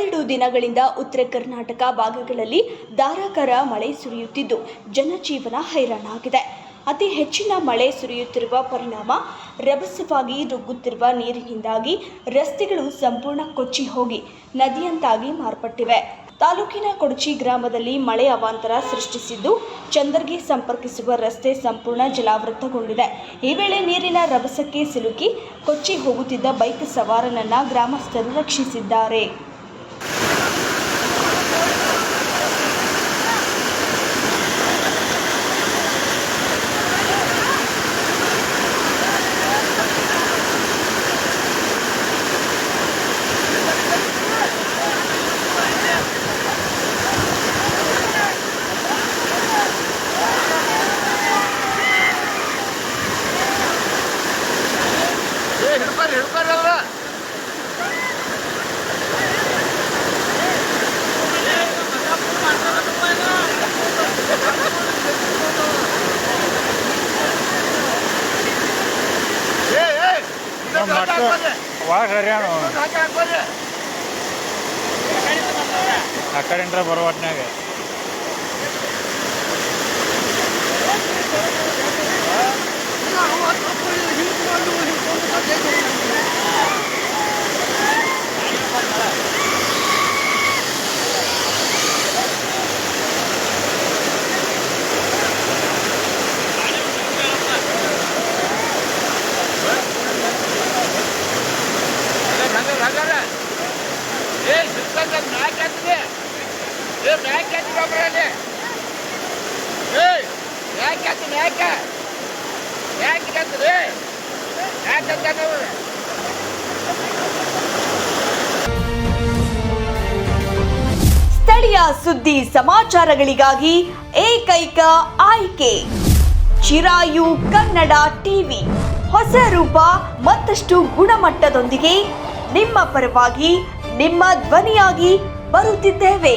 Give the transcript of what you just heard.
ಕಳೆದೆರಡು ದಿನಗಳಿಂದ ಉತ್ತರ ಕರ್ನಾಟಕ ಭಾಗಗಳಲ್ಲಿ ಧಾರಾಕಾರ ಮಳೆ ಸುರಿಯುತ್ತಿದ್ದು, ಜನಜೀವನ ಹೈರಾಣಾಗಿದೆ. ಅತಿ ಹೆಚ್ಚಿನ ಮಳೆ ಸುರಿಯುತ್ತಿರುವ ಪರಿಣಾಮ ರಭಸವಾಗಿ ನುಗ್ಗುತ್ತಿರುವ ನೀರಿನಿಂದಾಗಿ ರಸ್ತೆಗಳು ಸಂಪೂರ್ಣ ಕೊಚ್ಚಿ ಹೋಗಿ ನದಿಯಂತಾಗಿ ಮಾರ್ಪಟ್ಟಿವೆ. ತಾಲೂಕಿನ ಕೊಡಚಿ ಗ್ರಾಮದಲ್ಲಿ ಮಳೆ ಅವಾಂತರ ಸೃಷ್ಟಿಸಿದ್ದು, ಚಂದರ್ಗಿ ಸಂಪರ್ಕಿಸುವ ರಸ್ತೆ ಸಂಪೂರ್ಣ ಜಲಾವೃತಗೊಂಡಿದೆ. ಈ ವೇಳೆ ನೀರಿನ ರಭಸಕ್ಕೆ ಸಿಲುಕಿ ಕೊಚ್ಚಿ ಹೋಗುತ್ತಿದ್ದ ಬೈಕ್ ಸವಾರನನ್ನ ಗ್ರಾಮಸ್ಥರು ರಕ್ಷಿಸಿದ್ದಾರೆ ಏ ಹಿಡ್ಕೊರಿ ಹಿಡ್ಕೊರಿ ಅವ್ರ ಏ ಏ ಒಳಗೆ ಹರಿಯಾಣ. ಆ ಕಡೆಯಿಂದ ಬರೋ ಸ್ಥಳೀಯ ಸುದ್ದಿ ಸಮಾಚಾರಗಳಿಗಾಗಿ ಏಕೈಕ ಆಯ್ಕೆ. ಚಿರಾಯು ಕನ್ನಡ ಟಿವಿ. ಹೊಸ ರೂಪ ಮತ್ತಷ್ಟು ಗುಣಮಟ್ಟದೊಂದಿಗೆ ನಿಮ್ಮ ಪರವಾಗಿ ನಿಮ್ಮ ಧ್ವನಿಯಾಗಿ ಬರುತ್ತಿದ್ದೇವೆ.